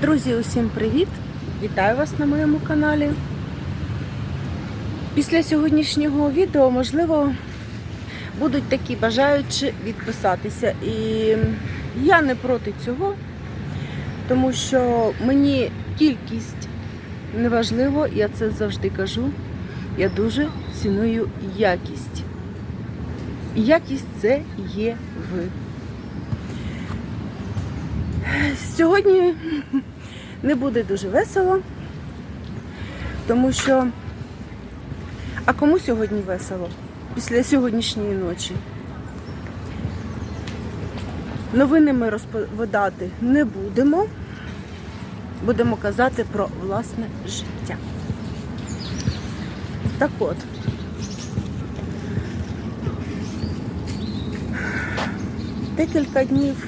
Друзі, усім привіт! Вітаю вас на моєму каналі. Після сьогоднішнього відео, можливо, будуть такі бажаючі відписатися. І я не проти цього, тому що мені кількість не важливо, я це завжди кажу. Я дуже ціную якість. Якість це є ви. Сьогодні не буде дуже весело, тому що. А кому сьогодні весело? Після сьогоднішньої ночі. Новини ми розповідати не будемо. Будемо казати про власне життя. Так от. Декілька днів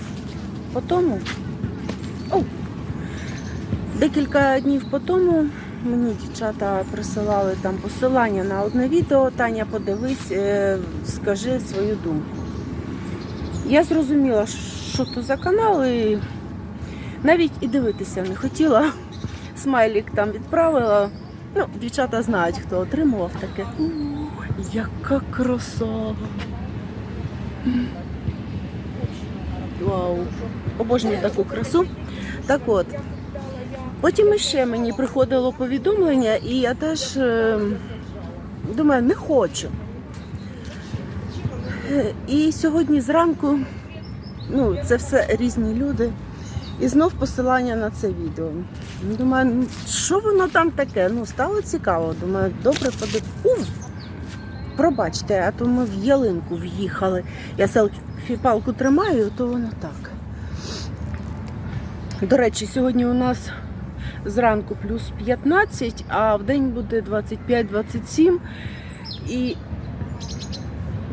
по тому. Декілька днів по тому мені дівчата присилали там посилання на одне відео. Таня, подивись, е, скажи свою думку. Я зрозуміла, що то за канал, і навіть і дивитися не хотіла. Смайлік там відправила. Ну, дівчата знають, хто отримував таке. У, яка краса! Вау! Обожнюю таку красу. Так от, потім іще мені приходило повідомлення, і я теж е, думаю, не хочу. І сьогодні зранку, ну, це все різні люди. І знов посилання на це відео. Думаю, що воно там таке? Ну, стало цікаво. Думаю, добре подив. Пробачте, а то ми в ялинку в'їхали. Я селфі-палку тримаю, то воно так. До речі, сьогодні у нас зранку плюс 15, а в день буде 25-27. І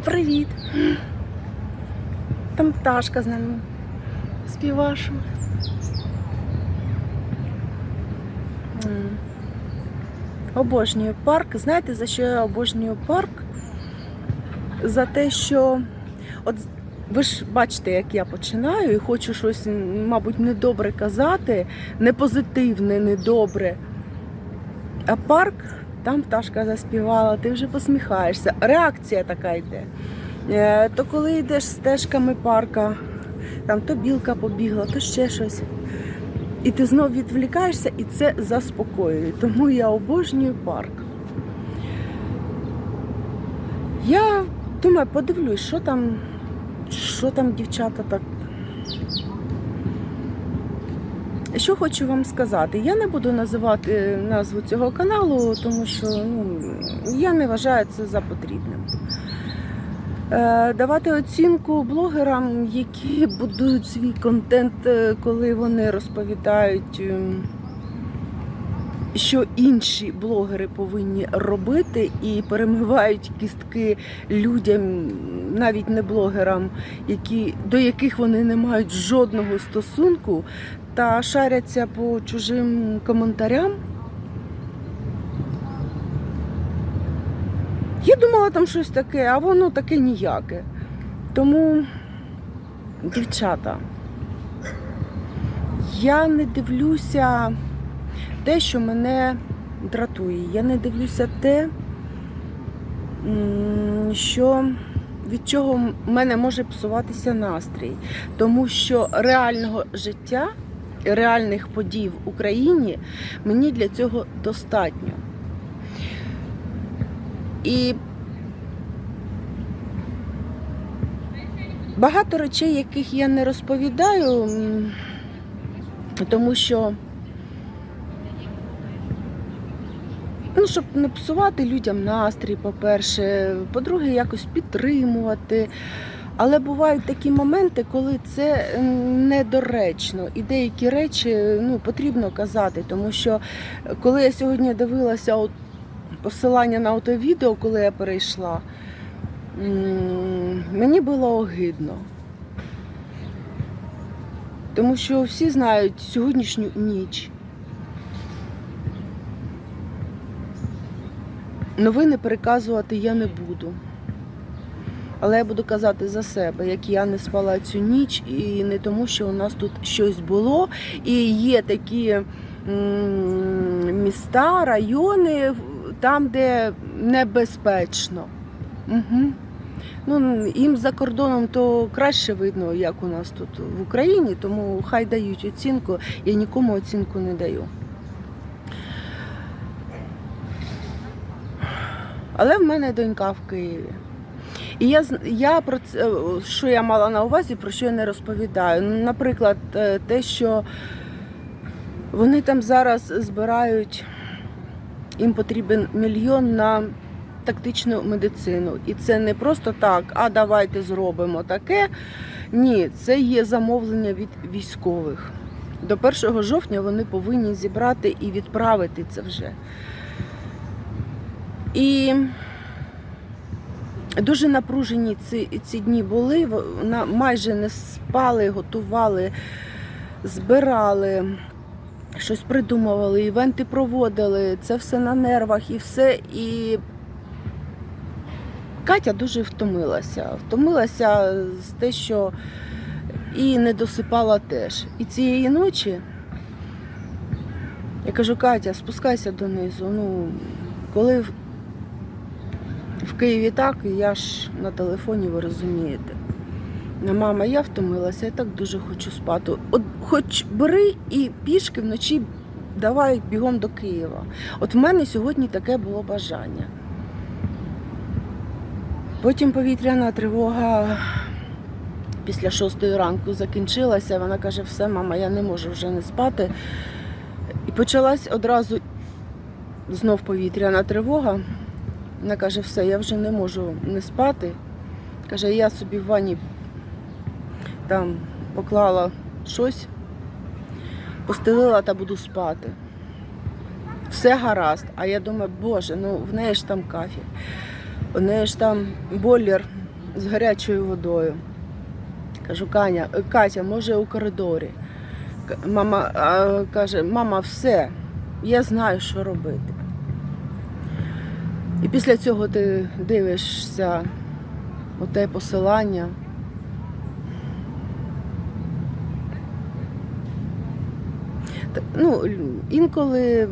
привіт! Там пташка з нами співашує. М. Обожнюю парк. Знаєте, за що я обожнюю парк? За те, що от ви ж бачите, як я починаю, і хочу щось, мабуть, недобре казати, не позитивне, недобре. А парк, там пташка заспівала, ти вже посміхаєшся. Реакція така йде. Е, То коли йдеш стежками парка, там то білка побігла, то ще щось. І ти знов відвлікаєшся, і це заспокоює. Тому я обожнюю парк. Я думаю, подивлюсь, що там, що там дівчата так. Що хочу вам сказати, я не буду називати назву цього каналу, тому що ну, я не вважаю це за потрібним. Е, Давати оцінку блогерам, які будують свій контент, е, коли вони розповідають, ем, що інші блогери повинні робити і перемивають кістки людям, навіть не блогерам, які, до яких вони не мають жодного стосунку, та шаряться по чужим коментарям. Я думала там щось таке, а воно таке ніяке. Тому, дівчата, я не дивлюся те, що мене дратує. Я не дивлюся те, що від чого в мене може псуватися настрій. Тому що реального життя, реальних подій в Україні мені для цього достатньо. І багато речей, яких я не розповідаю, тому що, ну, щоб не псувати людям настрій, по-перше, по-друге, якось підтримувати. Але бувають такі моменти, коли це недоречно, і деякі речі ну, потрібно казати, тому що коли я сьогодні дивилася от посилання на ото відео, коли я перейшла, мені було огидно. Тому що всі знають сьогоднішню ніч. Новини переказувати я не буду. Але я буду казати за себе, як я не спала цю ніч, і не тому, що у нас тут щось було. І є такі міста, райони, там, де небезпечно. Угу. Ну, їм за кордоном то краще видно, як у нас тут в Україні, тому хай дають оцінку. Я нікому оцінку не даю. Але в мене донька в Києві. І я, я про це, що я мала на увазі, про що я не розповідаю. Ну, Наприклад, е, те, що вони там зараз збирають, їм потрібен мільйон на тактичну медицину. І це не просто так, а давайте зробимо таке. Ні, це є замовлення від військових. До 1 жовтня вони повинні зібрати і відправити це вже. І дуже напружені ці, ці дні були. Майже не спали, готували, збирали, щось придумували, івенти проводили. Це все на нервах і все. І Катя дуже втомилася. Втомилася з те, що і не досипала теж. І цієї ночі я кажу, Катя, спускайся донизу. Ну, коли в- Києві так, і я ж на телефоні, ви розумієте. Мама, я втомилася, я так дуже хочу спати. От хоч бери і пішки вночі давай бігом до Києва. От в мене сьогодні таке було бажання. Потім повітряна тривога після шостої ранку закінчилася. Вона каже, все, мама, я не можу вже не спати. І почалась одразу знов повітряна тривога. Вона каже, все, я вже не можу не спати. Каже, я собі в ванні там поклала щось, постелила та буду спати. Все гаразд. А я думаю, боже, ну в неї ж там кафель, у неї ж там бойлер з гарячою водою. Кажу, Каня, е, Катя, може у коридорі. Мама каже, мама, все, я знаю, що робити. І після цього ти дивишся оте посилання. Ну, інколи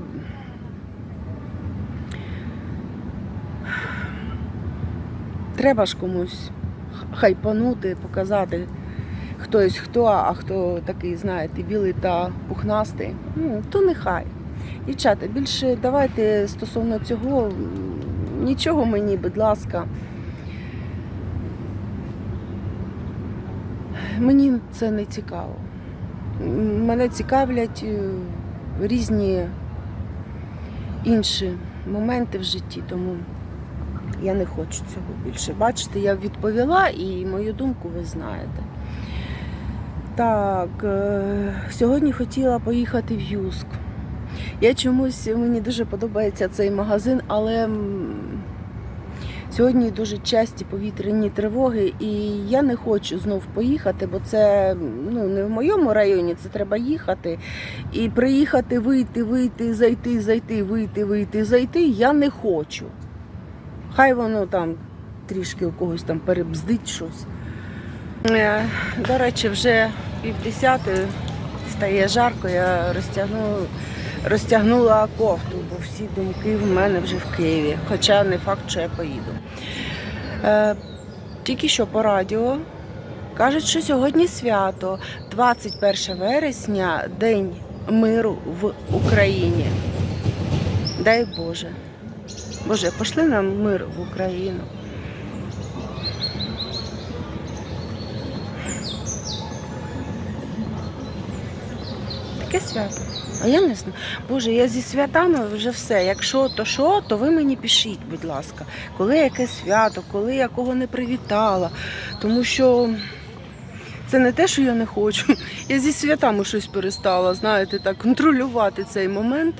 треба ж комусь хайпанути, показати хтось хто, а хто такий, знаєте, білий та пухнастий. Ну, то нехай. Дівчата, більше давайте стосовно цього нічого мені, будь ласка. Мені це не цікаво. Мене цікавлять е, різні інші моменти в житті, тому я не хочу цього більше. Бачите, я відповіла і мою думку ви знаєте. Так, е, сьогодні хотіла поїхати в Юск. Я чомусь мені дуже подобається цей магазин, але сьогодні дуже часті повітряні тривоги, і я не хочу знов поїхати, бо це ну, не в моєму районі, це треба їхати. І приїхати, вийти, вийти, зайти, зайти, вийти, вийти, зайти я не хочу. Хай воно там трішки у когось там перебздить щось. Е, До речі, вже півдесятої стає жарко, я розтягну, розтягнула кофту, бо всі думки в мене вже в Києві. Хоча не факт, що я поїду. Е, тільки що по радіо кажуть, що сьогодні свято, 21 вересня, День миру в Україні. Дай Боже. Боже, пошли нам мир в Україну. Таке свято. А я не знаю. Боже, я зі святами вже все. Якщо то що, то ви мені пишіть, будь ласка, коли яке свято, коли я кого не привітала. Тому що це не те, що я не хочу. Я зі святами щось перестала, знаєте, так, контролювати цей момент.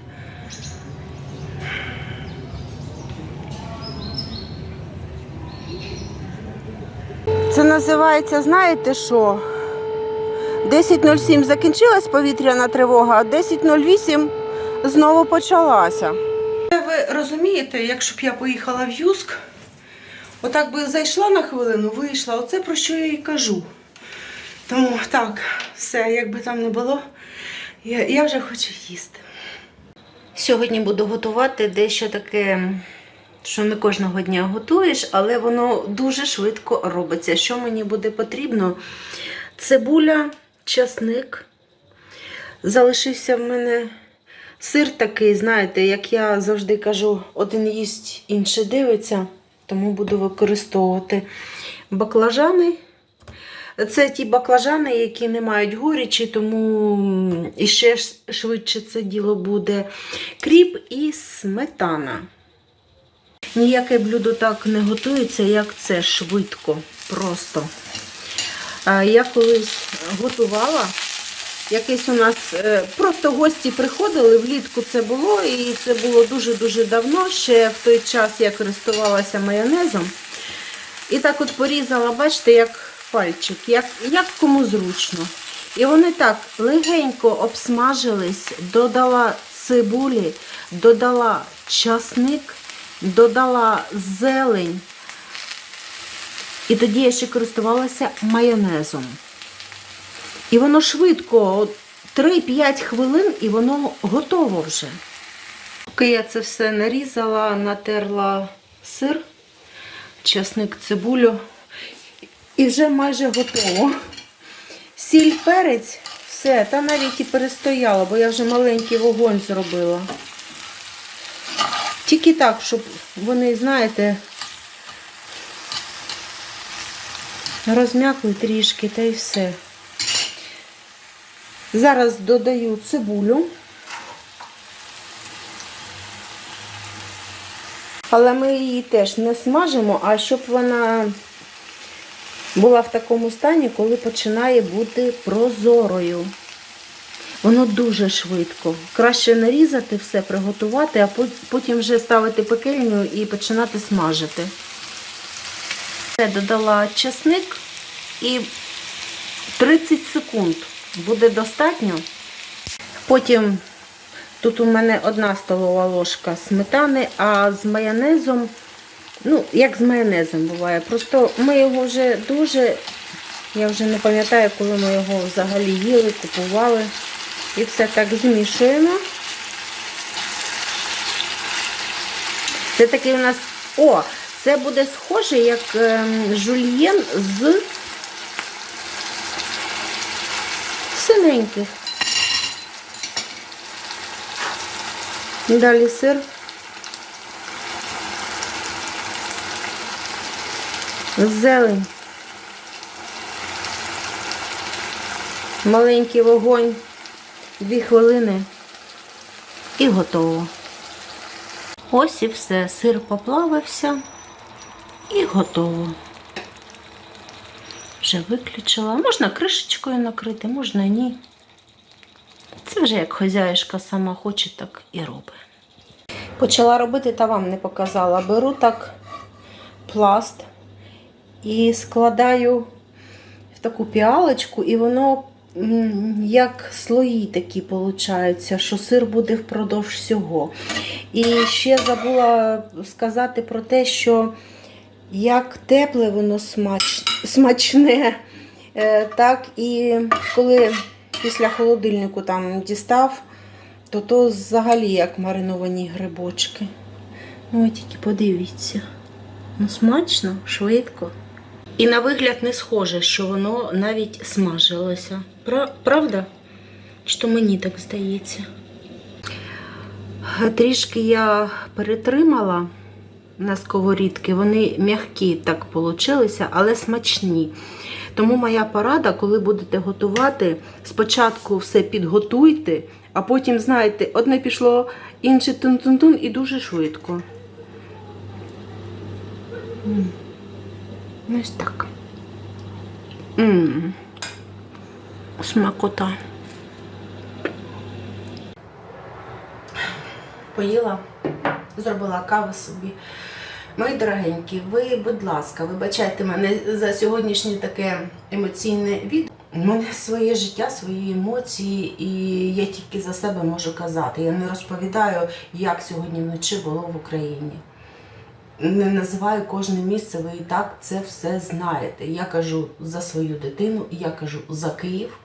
Це називається, знаєте що? 10.07 закінчилась повітряна тривога, а 10.08 знову почалася. Ви розумієте, якщо б я поїхала в Юск, Отак би зайшла на хвилину, вийшла. Оце про що я і кажу. Тому так, все, як би там не було, я, я вже хочу їсти. Сьогодні буду готувати дещо таке, що не кожного дня готуєш, але воно дуже швидко робиться. Що мені буде потрібно? Цибуля, часник. Залишився в мене сир такий, знаєте, як я завжди кажу, один їсть, інший дивиться, тому буду використовувати баклажани. Це ті баклажани, які не мають горічі, тому іще швидше це діло буде. Кріп і сметана. Ніяке блюдо так не готується, як це швидко. Просто. Я колись готувала. Якийсь у нас е, просто гості приходили, влітку це було, і це було дуже-дуже давно, ще в той час я користувалася майонезом. І так от порізала, бачите, як пальчик, як, як кому зручно. І вони так легенько обсмажились, додала цибулі, додала часник, додала зелень. І тоді я ще користувалася майонезом. І воно швидко, 3-5 хвилин, і воно готово вже. Поки я це все нарізала, натерла сир, часник, цибулю, і вже майже готово. Сіль, перець, все, та навіть і перестояла, бо я вже маленький вогонь зробила. Тільки так, щоб вони, знаєте, розм'якли трішки та й все. Зараз додаю цибулю. Але ми її теж не смажимо, а щоб вона була в такому стані, коли починає бути прозорою. Воно дуже швидко. Краще нарізати все, приготувати, а потім вже ставити пекельню і починати смажити. Я додала чесник і 30 секунд буде достатньо. Потім тут у мене одна столова ложка сметани, а з майонезом, ну, як з майонезом буває. Просто ми його вже дуже, я вже не пам'ятаю, коли ми його взагалі їли, купували. І все так змішуємо. Це такий у нас, о, це буде схоже, як ем, жульєн з синеньких. Далі сир. Зелень. Маленький вогонь. Дві хвилини і готово. Ось і все. Сир поплавився і готово. Вже виключила. Можна кришечкою накрити, можна ні. Це вже як хазяюшка сама хоче, так і робить. Почала робити, та вам не показала. Беру так пласт і складаю в таку піалочку, і воно як слої такі получаються, що сир буде впродовж всього. І ще забула сказати про те, що як тепле воно смач... смачне, е, так і коли після холодильнику там дістав, то то взагалі як мариновані грибочки. Ну, тільки подивіться. Ну, смачно, швидко. І на вигляд не схоже, що воно навіть смажилося. Пра- Правда? Що мені так здається. Трішки я перетримала на сковорідки, вони м'які так получилися, але смачні. Тому моя порада, коли будете готувати, спочатку все підготуйте, а потім, знаєте, одне пішло, інше тун-тун-тун і дуже швидко. Ось так. М. Смакота. Поїла, зробила каву собі. Мої дорогенькі, ви, будь ласка, вибачайте мене за сьогоднішнє таке емоційне відео. У мене своє життя, свої емоції, і я тільки за себе можу казати. Я не розповідаю, як сьогодні вночі було в Україні. не називаю кожне місце, ви і так це все знаєте. Я кажу за свою дитину, я кажу за Київ.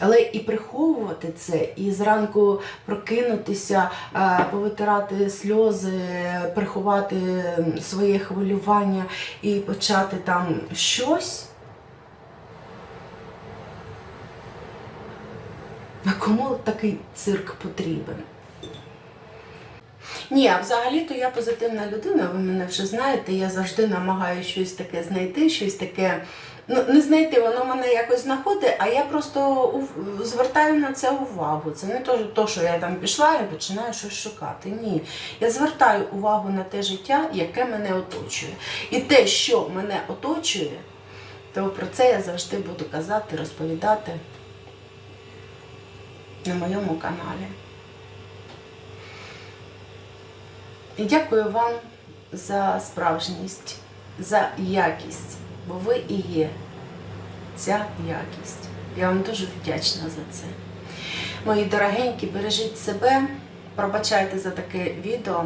Але і приховувати це, і зранку прокинутися, е, повитирати сльози, приховати своє хвилювання і почати там щось. А кому такий цирк потрібен? Ні, а взагалі-то я позитивна людина, ви мене вже знаєте, я завжди намагаюся щось таке знайти, щось таке. Ну, не знайти, воно мене якось знаходить, а я просто звертаю на це увагу. Це не то, що я там пішла і починаю щось шукати. Ні. Я звертаю увагу на те життя, яке мене оточує. І те, що мене оточує, то про це я завжди буду казати, розповідати на моєму каналі. І дякую вам за справжність, за якість, бо ви і є ця якість. Я вам дуже вдячна за це. Мої дорогенькі, бережіть себе, пробачайте за таке відео,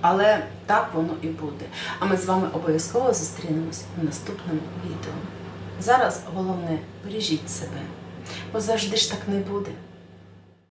але так воно і буде. А ми з вами обов'язково зустрінемось в наступному відео. Зараз головне бережіть себе, бо завжди ж так не буде.